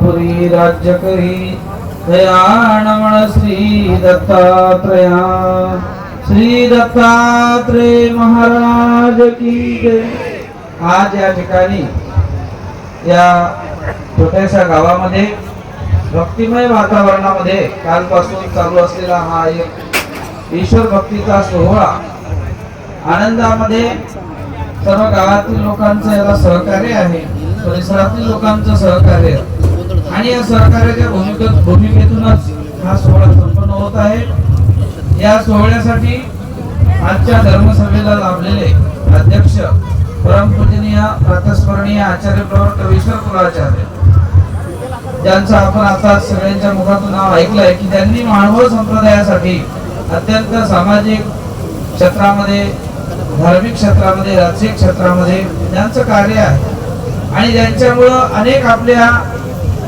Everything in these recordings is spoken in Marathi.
पुरी राज्य करी दयाणमण श्री दत्तात्रया। श्री दत्तात्रेय महाराज की आज या ठिकाणी या छोट्याशा गावामध्ये भक्तिमय वातावरणामध्ये कालपासून चालू असलेला हा एक ईश्वर भक्तीचा सोहळा आनंदामध्ये सर्व गावातील लोकांचं याला सहकार्य आहे परिसरातील लोकांचं सहकार्य. आणि या सहकार्याच्या भूमिकेत भूमिकेतूनच हा सोहळा संपन्न होत आहे. या सोहळ्यासाठी आजच्या धर्मसभेला लाभलेले अध्यक्ष परमपूजनीय प्रातस्मरणीय आचार्य प्रवर कवीश्वर कुलाचार्य ज्यांचं आपण आता सगळ्यांच्या मुखातून नाव ऐकलंय की त्यांनी मानव संप्रदायासाठी अत्यंत सामाजिक क्षेत्रामध्ये धार्मिक क्षेत्रामध्ये राजकीय क्षेत्रामध्ये ज्यांचं कार्य आहे आणि ज्यांच्यामुळं अनेक आपल्या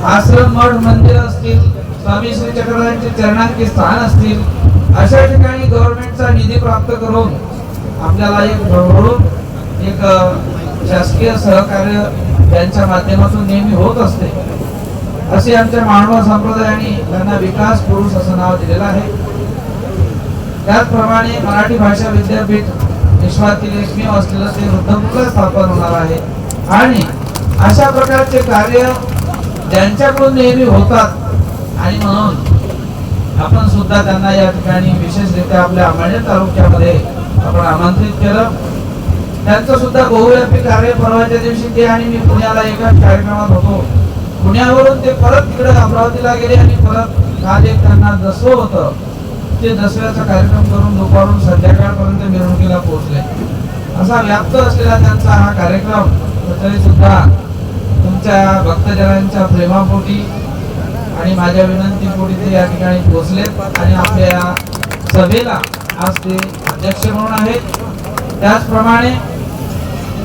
आश्रम मठ मंदिर असतील स्वामी श्री चक्रधारांचे चरणांचे स्थान असतील अशा ठिकाणी गव्हर्नमेंटचा निधी प्राप्त करून आपल्याला एक भरभरून एक शासकीय सहकार्य त्यांच्या माध्यमातून नेहमी होत असते. असे आमच्या मानव संप्रदायाने त्यांना विकास पुरुष असं नाव दिलेलं आहे. त्याचप्रमाणे मराठी भाषा विद्यापीठ विश्वातील एकमेव असलेलं ते वृद्धमुख स्थापन होणार आहे. आणि अशा प्रकारचे कार्य ज्यांच्याकडून नेहमी होतात. आणि म्हणून आपण सुद्धा त्यांना या ठिकाणी विशेषरित्या आपल्या अमळनेर तालुक्यामध्ये आपण आमंत्रित केलं. त्यांचं सुद्धा बहुव्यापी कार्य परवाच्या दिवशी ते आणि मी पुण्याला एका कार्यक्रमात होतो. पुण्यावरून ते परत तिकडे अमरावतीला गेले आणि परत काल एक त्यांना दसवं होतं. ते दसव्याचा कार्यक्रम करून दुपारून संध्याकाळपर्यंत मिरवणुकीला पोहोचले. असा व्याप्त असलेला त्यांचा हा कार्यक्रम तरी सुद्धा तुमच्या भक्तजनांच्या प्रेमापोटी आणि माझ्या विनंतीपोटी ते या ठिकाणी पोहोचलेत आणि आपल्या या सभेला आज ते अध्यक्ष म्हणून आहेत. त्याचप्रमाणे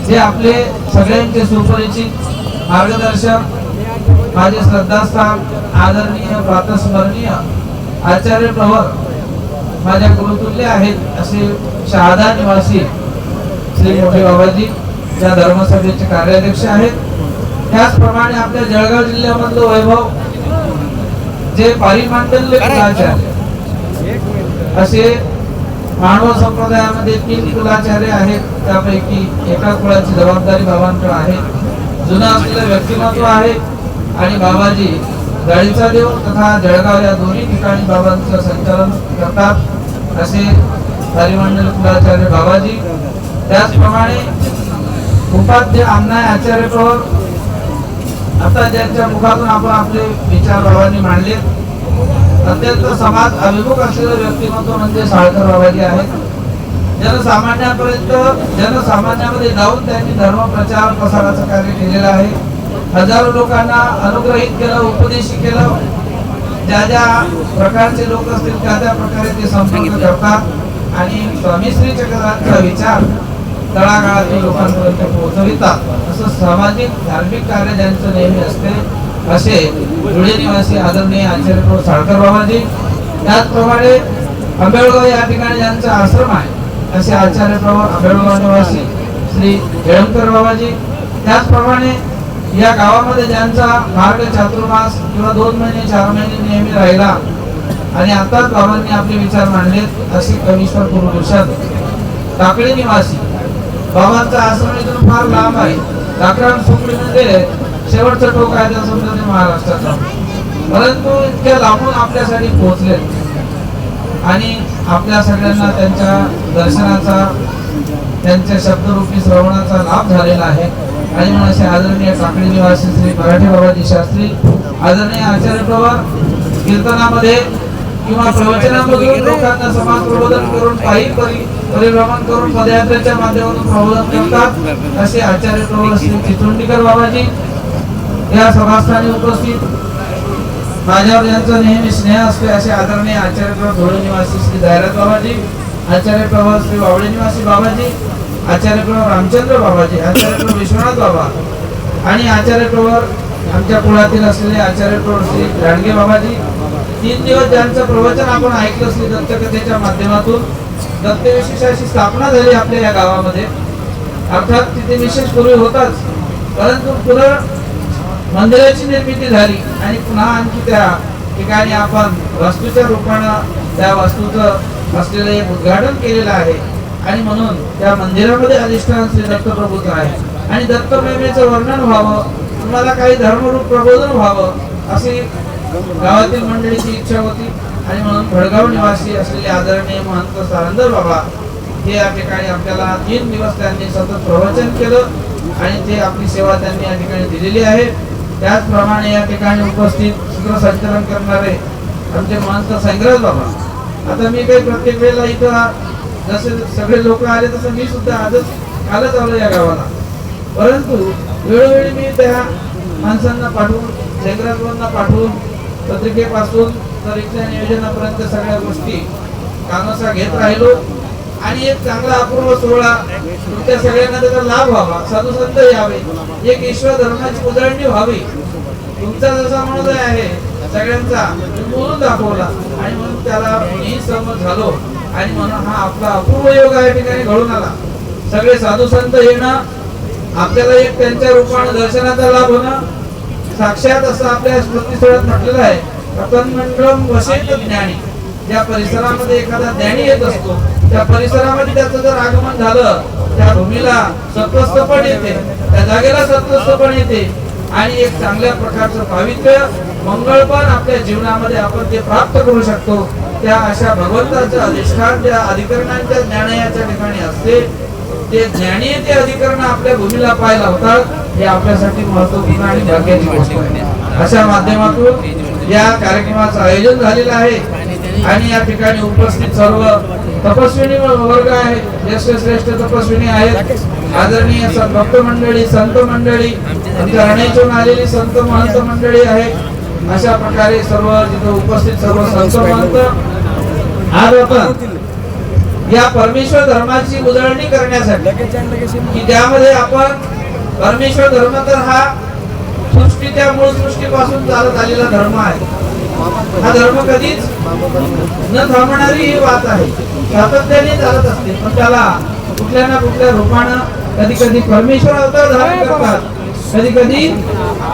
जे आपले सगळ्यांचे सुपरिचित मार्गदर्शक माझे श्रद्धास्थान आदरणीय प्रातस्मरणीय आचार्य प्रवर माझ्या गुरुतुल्य आहेत असे शहादा निवासी श्री मोठे बाबाजी ज्या धर्मसभेचे कार्याध्यक्ष आहेत. त्याचप्रमाणे आपल्या जळगाव जिल्ह्यामधलं वैभव जे पारिमांडल्य कुलाचार्य असे मानव संप्रदायामध्ये तीन कुलाचार्य आहेत. त्यापैकी एका कुळाची जबाबदारी बाबांकडे आहे. जुना असलेलं व्यक्तिमत्व आहे. आणि बाबाजी गाडीचा देव तथा जळगाव या दोन्ही ठिकाणी बाबांचं संचालन करतात. असे हरिमंडल कुलाचार्य बाबाजी. त्याचप्रमाणे उपाध्य अन्नाय आचार्य प्रवर आता ज्यांच्या मुखातून आपण आपले विचार बाबांनी मांडले अत्यंत समाज अभिमुख असलेलं व्यक्तिमत्व म्हणजे साळकर बाबाजी आहेत. जनसामान्यांपर्यंत जनसामान्यामध्ये जाऊन त्यांनी धर्मप्रचार प्रसाराचं कार्य केलेलं आहे. हजारो लोकांना अनुग्रहित केलं उपदेशी केलं. ज्या ज्या प्रकारचे लोक असतील त्या त्या प्रकारे ते संपर्क करतात आणि स्वामी श्री चक्रधारांचा विचार तळागाळातील लोकांपर्यंत पोहोचवितात असं सामाजिक धार्मिक कार्य ज्यांचं नेहमी असते असे धुळे निवासी आदरणीय आचार्य प्रभू साळकर बाबाजी. त्याचप्रमाणे आंबेळगाव या ठिकाणी ज्यांचा आश्रम आहे असे आचार्य प्रभू आंबेळगाव निवासी श्री हेळमकर बाबाजी. त्याचप्रमाणे या गावामध्ये ज्यांचा मार्ग चातुर्मास किंवा दोन महिने चार महिने नेहमी राहिला आणि आताच बाबांनी आपले विचार मांडलेत असे कवीश्वर पुरुषात टाकळी निवासी बाबांचं आश्रम इथून फार लांब आहे. टाकळण म्हणजे शेवटचं टोक आहे त्या समजा ते महाराष्ट्राचा. परंतु इतक्या लांबून आपल्यासाठी पोहोचले. आणि आपल्या सगळ्यांना त्यांच्या दर्शनाचा त्यांच्या शब्दरूपी श्रवणाचा लाभ झालेला आहे. आणि म्हणून असे आदरणीय काकडी निवासी श्री मराठी बाबाजी शास्त्री आदरणीय आचार्य प्रवर कीर्तनामध्ये किंवा प्रवचनामधून लोकांना समाज प्रबोधन करून काही परि परिभ्रमण करून पदयात्रेच्या माध्यमातून प्रबोधन करतात. असे आचार्य प्रबोध श्री चितुंडीकर बाबाजी. या सभास्थानी उपस्थित. माझ्यावर यांचा नेहमी स्नेह असतो असे आदरणीय आचार्य प्रवर धोळे निवासी श्री धैर्यात बाबाजी. आचार्य प्रभा श्री वावळे निवासी बाबाजी. आचार्य प्रवर रामचंद्र बाबाजी. आचार्य प्रवर विश्वनाथ बाबा. आणि आचार्य प्रवर आमच्या कुळातील असलेले आचार्य प्रवर श्री राणगे बाबाजी. तीन दिवस ज्यांचं प्रवचन आपण ऐकलं श्री दत्तकथेच्या माध्यमातून दत्तविशेषाची स्थापना झाली आपल्या या गावामध्ये. अर्थात तिथे विशेष पूर्वी होताच. परंतु पुन्हा मंदिराची निर्मिती झाली आणि पुन्हा आणखी त्या ठिकाणी आपण वास्तूच्या रूपानं त्या वास्तूचं असलेलं एक उद्घाटन केलेलं आहे. आणि म्हणून त्या मंदिरामध्ये अधिष्ठान श्री दत्तप्रभूचं आहे. आणि दत्तप्रेमीचं वर्णन व्हावं तुम्हाला काही धर्मरूप प्रबोधन व्हावं अशी गावातील मंडळीची इच्छा होती. आणि म्हणून भडगाव निवासी असलेले आदरणीय महंत सारंदर बाबा हे या ठिकाणी आपल्याला तीन दिवस त्यांनी सतत प्रवचन केलं आणि ते आपली सेवा त्यांनी या ठिकाणी दिलेली आहे. त्याचप्रमाणे या ठिकाणी उपस्थित सूत्रसंचलन करणारे आमचे महंत संग्रह बाबा. आता मी काही प्रत्येक वेळेला इथं जसे सगळे लोक आले तसं मी सुद्धा आजच कालच आलो या गावाला. परंतु वेळोवेळी मी त्या माणसांना पाठवून संग्राजांना पाठवून पत्रिकेपासून तारीखच्या नियोजनापर्यंत सगळ्या गोष्टी कानोसा घेत राहिलो. आणि एक चांगला अपूर्व सोहळा तुमच्या सगळ्यांना त्याचा लाभ व्हावा साधू संत यावे. एक ईश्वर धर्माची उजळणी व्हावी. तुमचा जसा मनोदय आहे सगळ्यांचा बोलून दाखवला. आणि म्हणून त्याला मी समज झालो. आणि म्हणून हा आपला अपूर्व योग या ठिकाणी घडून आला. सगळे साधू संत येणं आपल्याला एक त्यांच्या रूपाने दर्शनाचा लाभ होणं साक्षात असं आपल्या स्मृतीस्थळात म्हटलेलं आहे. तन्मंडलम वसेत ज्ञानी. ज्या परिसरामध्ये एखादा ज्ञानी येत असतो त्या परिसरामध्ये त्याचं जर आगमन झालं त्या भूमीला सत्वस्थ पण येते त्या जागेला सत्वस्थ पण येते. आणि एक चांगल्या प्रकारचं पावित्र्य मंगळ पण आपल्या जीवनामध्ये आपण ते प्राप्त करू शकतो. त्या अशा भगवंताच्या अधिष्ठान त्या अधिकरणांच्या ज्ञानयाच्या ठिकाणी असते. ते ज्ञानी ते अधिकरण आपल्या भूमीला पाहायला होतात. हे आपल्यासाठी महत्त्वपूर्ण आणि भाग्याची गोष्ट आहे. अशा माध्यमातून या कार्यक्रमाचं आयोजन झालेलं आहे. आणि या ठिकाणी उपस्थित सर्व तपस्विनी वर्ग आहे ज्येष्ठ श्रेष्ठ तपस्विनी आहेत. आदरणीय भक्त मंडळी संत मंडळी आमच्या आलेली संत महंत मंडळी आहे अशा प्रकारे सर्व तिथे उपस्थित सर्व संत महंत आज आपण या परमेश्वर धर्माची उजळणी करण्यासाठी की ज्यामध्ये आपण परमेश्वर धर्म तर हा सृष्टीच्या मूळ सृष्टीपासून चालत आलेला धर्म आहे. हा धर्म कधीच न थांबणारी ही बात आहे. सातत्याने चालत असते. पण त्याला कुठल्या ना कुठल्या रूपानं कधी कधी परमेश्वर अवतार धारण करतात. कधी कधी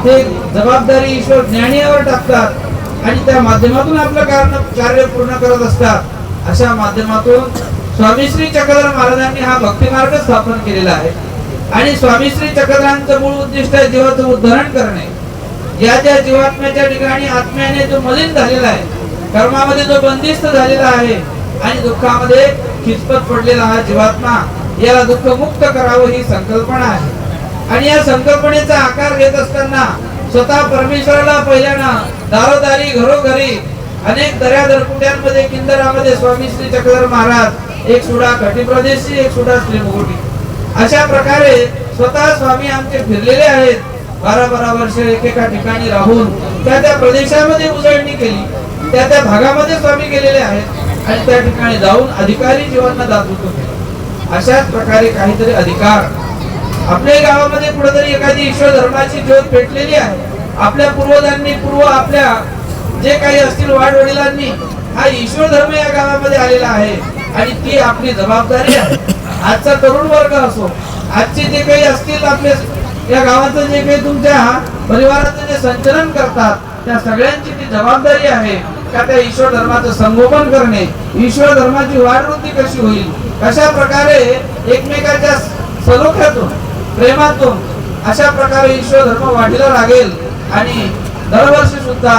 ते जबाबदारी ईश्वर ज्ञानीवर टाकतात आणि त्या माध्यमातून आपलं कारण कार्य पूर्ण करत असतात. अशा माध्यमातून स्वामी श्री चक्रधर महाराजांनी हा भक्ती मार्ग स्थापन केलेला आहे. आणि स्वामी श्री चक्रधरांचं मूळ उद्दिष्ट आहे जीवाचं उद्धरण करणे. या ज्या जीवात्म्याच्या ठिकाणी आत्म्याने जो मलिन झालेला आहे कर्मामध्ये जो बंदिस्त झालेला आहे आणि दुःखामध्ये खिचपत पडलेला हा जीवात्मा याला दुःख मुक्त करावं ही संकल्पना आहे. आणि या संकल्पनेचा आकार घेत असताना स्वतः परमेश्वराला पहिल्यानं दारोदारी घरोघरी अनेक दर्या दरकुट्यांमध्ये किंदरामध्ये स्वामी श्री चक्रधर महाराज एक सुडा कटी प्रदेशी एक सुडा श्री मुगुटी अशा प्रकारे स्वतः स्वामी आमचे फिरलेले आहेत. बारा बारा वर्ष एकेका ठिकाणी राहून त्या त्या प्रदेशामध्ये उजळणी केली. त्या त्या भागामध्ये स्वामी गेलेले आहेत. आणि त्या ठिकाणी जाऊन अधिकारी जीवांना दाखवतो अशाच प्रकारे काहीतरी अधिकार. आपल्या गावामध्ये कुठेतरी एखादी ईश्वर धर्माची ज्योत पेटलेली आहे. आपल्या पूर्वजांनी पूर्व आपल्या जे काही असतील वाडवडिलांनी हा ईश्वर धर्म या गावामध्ये आलेला आहे. आणि ती आपली जबाबदारी आहे. आजचा तरुण वर्ग असो आजचे जे काही असतील आपले या गावाचं जे काही तुमच्या परिवाराचं जे संचलन करतात त्या सगळ्यांची ती जबाबदारी आहे का त्या ईश्वर धर्माचं संगोपन करणे ईश्वर धर्माची वाढवृत्ती कशी होईल कशा प्रकारे एकमेकाच्या सलोख्यातून प्रेमातून अशा प्रकारे ईश्वर धर्म वाढीला लागेल आणि दरवर्षी सुद्धा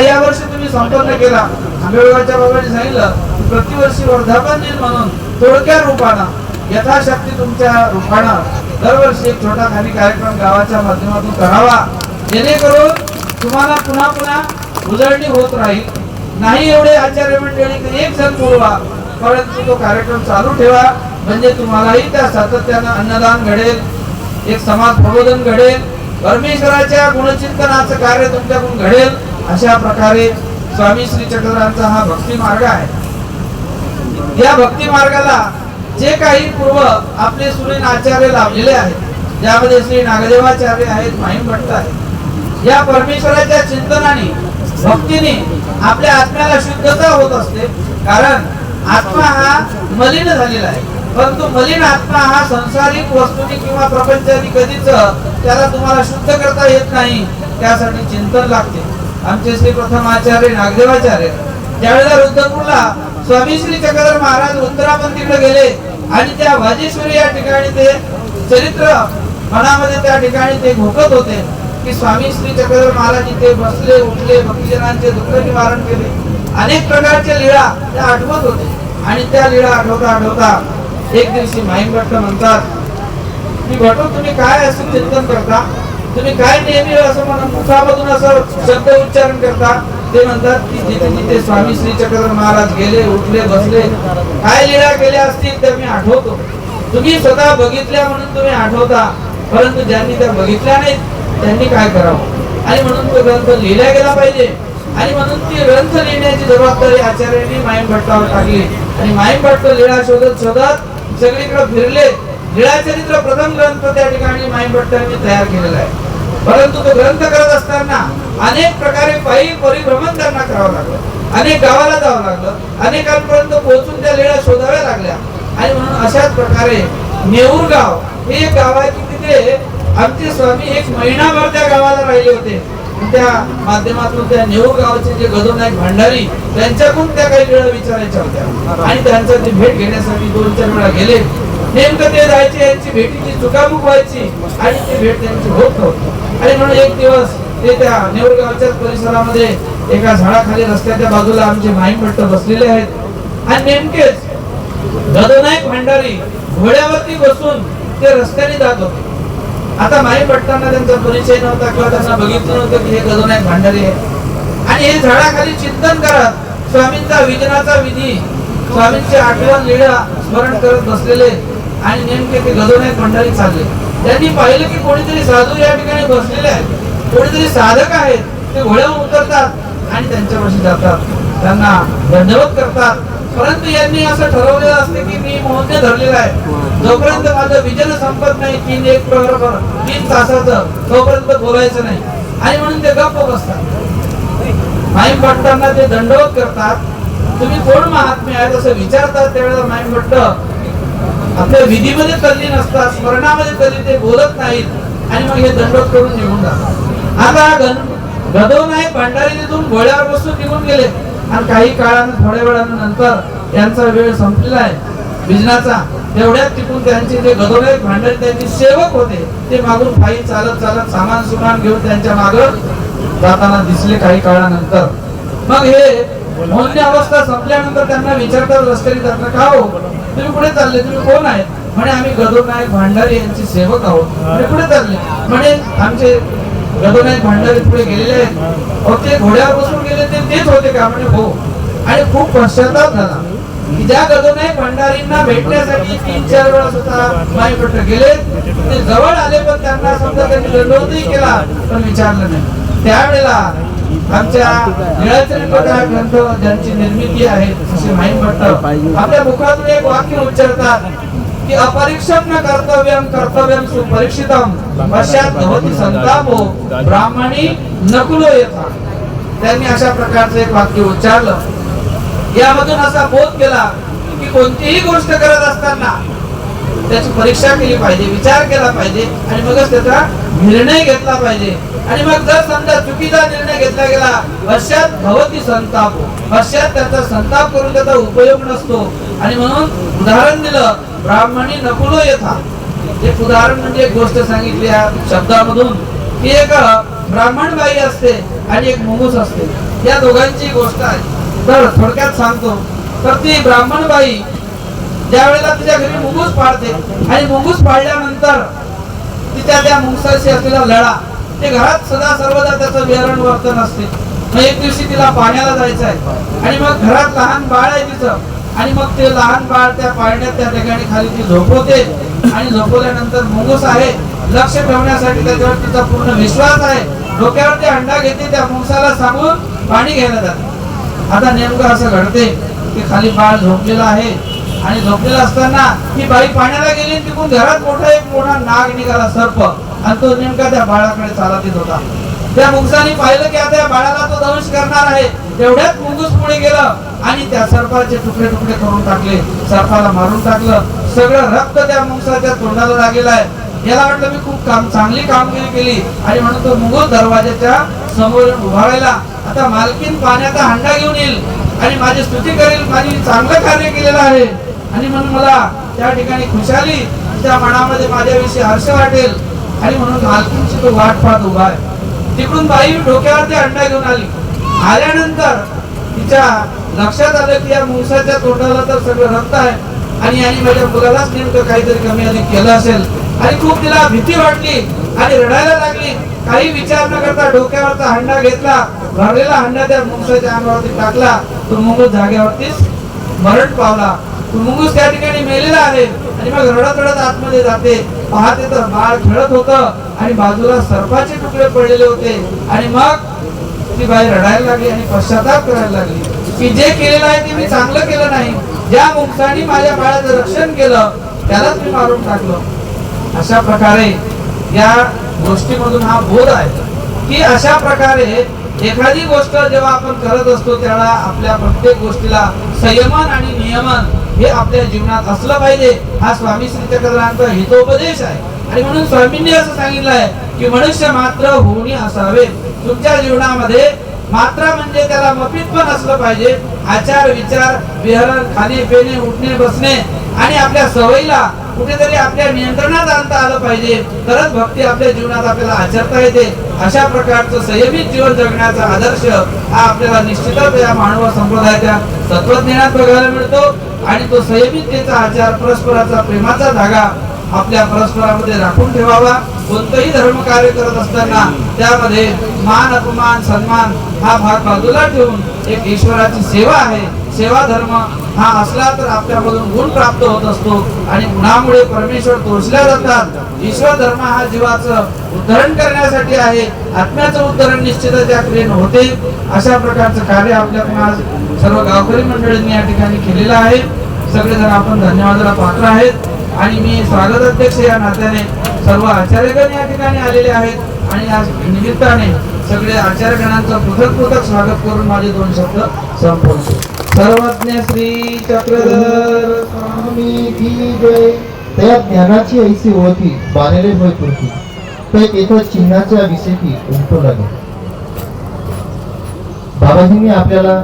या वर्षी तुम्ही संपन्न केला. आंबेडकरच्या बाबांनी सांगितलं प्रतिवर्षी वर्धापन दिन म्हणून थोडक्या रूपानं यथाशक्ती तुमच्या रूपानं दरवर्षी एक छोटा खाली कार्यक्रम गावाच्या माध्यमातून करावा. जेणेकरून तुम्हाला पुन्हा पुन्हा उजळणी होत राहील. नाही एवढे आचार्य मंडळी एक जण बोलवा परंतु तो कार्यक्रम चालू ठेवा. म्हणजे तुम्हालाही त्या सातत्यानं अन्नदान घडेल एक समाज प्रबोधन घडेल परमेश्वराच्या गुणचिंतनाचं कार्य तुमच्याकडून घडेल अशा प्रकारे स्वामी श्री चक्रधरांचा हा भक्ती मार्ग आहे. या भक्ती मार्गाला जे काही पूर्व आपले सुनील आचार्य लाभलेले आहेत ज्यामध्ये श्री नागदेवाचार्य आहेत माहीम भट्ट आहेत या परमेश्वराच्या चिंतनाने भक्तीने आपल्या आत्म्याला शुद्धता होत असते. कारण आत्मा हा मलिन झालेला आहे. परंतु मलिन आत्मा हा संसारिक वस्तूने किंवा प्रपंचाने कधीच त्याला तुम्हाला शुद्ध करता येत नाही त्यासाठी चिंतन लागते. आमचे श्री प्रथम आचार्य नागदेवाचार्य ज्यावेळेला रुद्रपूरला स्वामी श्री चक्रधर महाराज उत्तरापंथीकडे गेले आणि त्या वाजेश्वरी या ठिकाणी ते चरित्र मनामध्ये त्या ठिकाणी ते घोकत होते की स्वामी श्री चक्रधर महाराज इथे बसले उठले भक्तजनांचे दुःख निवारण केले. अनेक प्रकारच्या लीळा त्या आठवत होते. आणि त्या लीळा आठवता आठवता एक दिवशी माईन भट्ट म्हणतात की भटो तुम्ही काय असं चिंतन करता? तुम्ही काय नेहमी असं म्हणून मुखामधून असं शब्द उच्चारण करता? ते म्हणतात की जिथे जिथे स्वामी श्री चक्रधर महाराज गेले उठले बसले काय लीला केल्या असतील त्या मी आठवतो. तुम्ही स्वतः बघितल्या म्हणून तुम्ही आठवता परंतु ज्यांनी त्या बघितल्या नाहीत त्यांनी काय करावं? आणि म्हणून तो ग्रंथ लिहिला गेला पाहिजे. आणि म्हणून ती ग्रंथ लिहिण्याची जबाबदारी आचार्यांनी माईम भट्टावर टाकली. आणि माईम भट्ट लिळा शोधत शोधत सगळीकडे फिरले. लीळाचरित्र प्रथम ग्रंथ त्या ठिकाणी माईम भट्टांनी तयार केलेला आहे. परंतु तो ग्रंथ करत असताना अनेक प्रकारे पायी परिभ्रमण त्यांना करावं लागलं. अनेक गावाला जावं लागलं. अनेकांपर्यंत पोहोचून त्या लीळा शोधाव्या लागल्या. आणि म्हणून अशाच प्रकारे नेऊर गाव हे एक गाव आहे की तिथे आमचे स्वामी एक महिनाभर त्या गावाला राहिले होते. त्या माध्यमातून त्या नेऊर गावचे जे गजोनायक भंडारी त्यांच्याकडून त्या काही वेळा विचारायच्या होत्या. आणि त्यांचा ते भेट घेण्यासाठी दोन चार वेळा गेले. नेमकं ते जायचे यांची भेटीची चुकामुक व्हायची आणि ते भेट त्यांची होत नव्हती. आणि म्हणून एक दिवस ते त्या नेऊर गावच्याच परिसरामध्ये एका झाडाखाली रस्त्याच्या बाजूला आमचे माई भट्ट बसलेले आहेत. आणि नेमकेच गदनायक भांडारी घोड्यावरती बसून ते रस्त्याने जात होते. आता माई भट्टांना त्यांचा परिचय नव्हता किंवा त्यांना बघितलं नव्हतं की हे गदनायक भांडारी आहे आणि हे झाडाखाली चिंतन करत स्वामींचा विजनाचा विधी स्वामींची आठवण लिळा स्मरण करत बसलेले आणि नेमके ते गदनायक भंडारी चालले. त्यांनी पाहिलं की कोणीतरी साधू या ठिकाणी बसलेले आहेत. कोणीतरी साधक आहेत ते घोड्यावर उतरतात आणि त्यांच्यापाशी जातात. त्यांना दंडवत करतात. परंतु यांनी असं ठरवलेलं असते की मी मोहन्य धरलेला आहे. जोपर्यंत माझं विजन संपत नाही तीन एक प्रहर तीन तासाचं तोपर्यंत बोलायचं नाही. आणि म्हणून ते गप्प बसतात. माईम भट्टांना ते दंडवत करतात. तुम्ही कोण महात्मे आहेत असं विचारतात त्यावेळेला माईम भट्ट आपल्या विधीमध्ये तल्ली नसतात स्मरणामध्ये तल्ली ते बोलत नाहीत. आणि मग हे दंडवत करून निघून जातात. आता गदव नाही भंडारी तिथून घोड्यावर बसून निघून गेले. आणि काही काळानं थोड्या वेळानंतर यांचा वेळ संपलेला आहे. बिजनाचा तेवढ्यात तिथून त्यांचे जे गदोले भांडण त्यांचे सेवक होते ते मागून पायी चालत चालत सामान सुमान घेऊन त्यांच्या माग जाताना दिसले काही काळानंतर. मग हे मौन्य अवस्था संपल्यानंतर त्यांना विचारतात रस्त्याने जाताना का हो? तुम्ही कुठे चालले? तुम्ही कोण आहेत? म्हणे आम्ही गदोनायक भांडारी यांचे सेवक आहोत. कुठे चालले? म्हणे आमचे गदोनायक भांडारी पुढे गेलेले आहेत. मग ते घोड्यावर बसून गेले ते तेच होते का? म्हणजे हो. आणि खूप पश्चाताप झाला. की ज्या गदोनायक भंडारींना भेटण्यासाठी तीन चार वेळा स्वतः माईपट्ट गेले ते जवळ आले पण त्यांना समजा त्यांनी दंडवतही केला पण विचारलं नाही. त्यावेळेला आमच्या निळाचरित्र ग्रंथ ज्यांची निर्मिती आहे असे माहीत भट्ट आपल्या मुखातून एक वाक्य उच्चारतात. की अपरीक्षम न कर्तव्यम कर्तव्यम सुपरीक्षितम पश्चात भवती संतापो ब्राह्मणी नकुलो त्यांनी अशा प्रकारचं एक वाक्य उच्चारलं. यामधून असा बोध केला की कोणतीही गोष्ट करत असताना त्याची परीक्षा केली पाहिजे विचार केला पाहिजे आणि मगच त्याचा निर्णय घेतला पाहिजे. आणि मग जर समजा चुकीचा निर्णय घेतला गेला पश्चात भवती संताप. पश्चात त्याचा संताप करून त्याचा उपयोग नसतो. आणि म्हणून उदाहरण दिलं ब्राह्मणी नकुलो यथा एक उदाहरण म्हणजे एक गोष्ट सांगितली या शब्दामधून. की एक ब्राह्मण बाई असते आणि एक मुंगूस असते. या दोघांची गोष्ट आहे. तर थोडक्यात सांगतो. तर ती ब्राह्मण बाई ज्या वेळेला तिच्या घरी मुंगूस पाळते आणि मुंगूस पाळल्यानंतर तिच्या त्या मुंगसाशी असलेला लढा ते घरात सदा सर्वदा त्याचं विहरण वर्तन असते. मग एक दिवशी तिला पाण्याला जायचं आहे. आणि मग घरात लहान बाळ आहे तिचं. आणि मग ते लहान बाळ त्या पाळण्यात त्या ठिकाणी खाली ती झोपवते आणि झोपवल्यानंतर मुंगूस आहे. लक्ष ठेवण्यासाठी त्याच्यावर तिचा पूर्ण विश्वास आहे. डोक्यावरती अंडा घेते त्या मुंगसाला सांगून पाणी घ्यायला जाते. आता नेमकं असं घडते की खाली बाळ झोपलेला आहे. आणि झोपलेला असताना ही बाई पाण्याला गेली तिकून तिकडून घरात मोठा एक मोठा नाग निघाला सर्प. आणि तो नेमका त्या बाळाकडे चालत येत होता. त्या मुंगसाने पाहिलं की आता या बाळाला तो दंश करणार आहे. तेवढ्यात मुंगूस पुढे गेलं आणि त्या सर्पाचे तुकडे तुकडे करून टाकले. सर्पाला मारून टाकलं. सगळं रक्त त्या मुंगसाच्या तोंडाला लागलेलं आहे. याला वाटलं मी खूप काम चांगली कामगिरी केली. आणि म्हणून तो मुंगूस दरवाजाच्या समोर उभा राहिला. आता मालकीन पाण्याचा हंडा घेऊन येईल. आणि माझी स्तुती करेल. माझी चांगलं कार्य केलेलं आहे. आणि म्हणून मला त्या ठिकाणी खुशाली त्या मनामध्ये माझ्याविषयी हर्ष वाटेल. आणि म्हणून मालकीनची तो वाट पाहत उभा आहे. तिकडून बाई डोक्यावरती अंडा घेऊन आली. आल्यानंतर तिच्या लक्षात आलं की या मुसाच्या तोंडाला तर सगळं रक्त आहे. आणि आणि माझ्या मुलालाच नेमकं काहीतरी कमी अधिक केलं असेल. आणि खूप तिला भीती वाटली आणि रडायला लागली. काही विचार न करता डोक्यावरचा हंडा घेतला. भरलेला हंडा त्या मुंगसाच्या अंगावरती टाकला. तो मुंगूस जागेवरतीच मरण पावला. तो मुंगूस त्या ठिकाणी मेलेला आहे. आणि मग रडत रडत आतमध्ये जाते. पाहते तर बाळ खेळत होत. आणि बाजूला सर्पाचे तुकडे पडलेले होते. आणि मग ती बाई रडायला लागली आणि पश्चाताप करायला लागली. की जे केलेलं आहे ते मी चांगलं केलं नाही. ज्या मुक्तानी माझ्या बाळाचं रक्षण केलं त्यालाच मी मारून टाकलं. अशा प्रकारे या गोष्टीमधून हा बोध आहे. की अशा प्रकारे एखादी गोष्ट जेव्हा आपण करत असतो त्याला आपल्या प्रत्येक गोष्टीला संयमन आणि नियमन हे आपल्या जीवनात असलं पाहिजे. हा स्वामी श्री चक्रधरांचा हितोपदेश आहे. आणि म्हणून स्वामींनी असं सांगितलं आहे की मनुष्य मात्र होणी असावे तुमच्या जीवनामध्ये मात्र म्हणजे त्याला मफीत पण असलं पाहिजे. आचार विचार विहरण खाणे पिणे उठणे बसणे आणि आपल्या सवयीला कुठेतरी आपल्या नियंत्रणात आणता आलं पाहिजे. तरच भक्ती आपल्या जीवनात आपल्याला आचरता येते. अशा प्रकारचं संयमित जीवन जगण्याचा आदर्श हा आपल्याला निश्चितच या मानव संप्रदायाच्या तत्वज्ञानात बघायला मिळतो. आणि तो संयमिततेचा आचार परस्पराचा प्रेमाचा धागा आपल्या परस्परामध्ये राखून ठेवावा. कोणतंही धर्म कार्य करत असताना त्यामध्ये मान अपमान सन्मान हा भाग बाजूला ठेवून एक ईश्वराची सेवा आहे. सेवा धर्म हा असला तर आपल्यामधून गुण प्राप्त होत असतो आणि गुणामुळे परमेश्वर तोचल्या जातात. ईश्वर धर्म हा जीवाचं उद्धरण करण्यासाठी आहे. आत्म्याचं उद्धरण निश्चितच या क्रियेनं होते. अशा प्रकारचं कार्य आपल्याकडून आज सर्व गावकरी मंडळींनी या ठिकाणी केलेलं आहे. सगळेजण आपण धन्यवादाला पात्र आहेत. आणि मी स्वागत अध्यक्ष या नात्याने सर्व आचार्यगण या ठिकाणी आलेले आहेत. आणि या निमित्ताने सगळे आचार्यगणांचं पृथक पृथक स्वागत करून माझे दोन शब्द संपवतो. सर्वज्ञ श्री चक्रधर स्वामी की जय. त्या ज्ञानाची ऐसी होती बानेले होय पृथ्वी. ते तेथं चिन्हाच्या विषयी उमटू लागे बाबाजींनी आपल्याला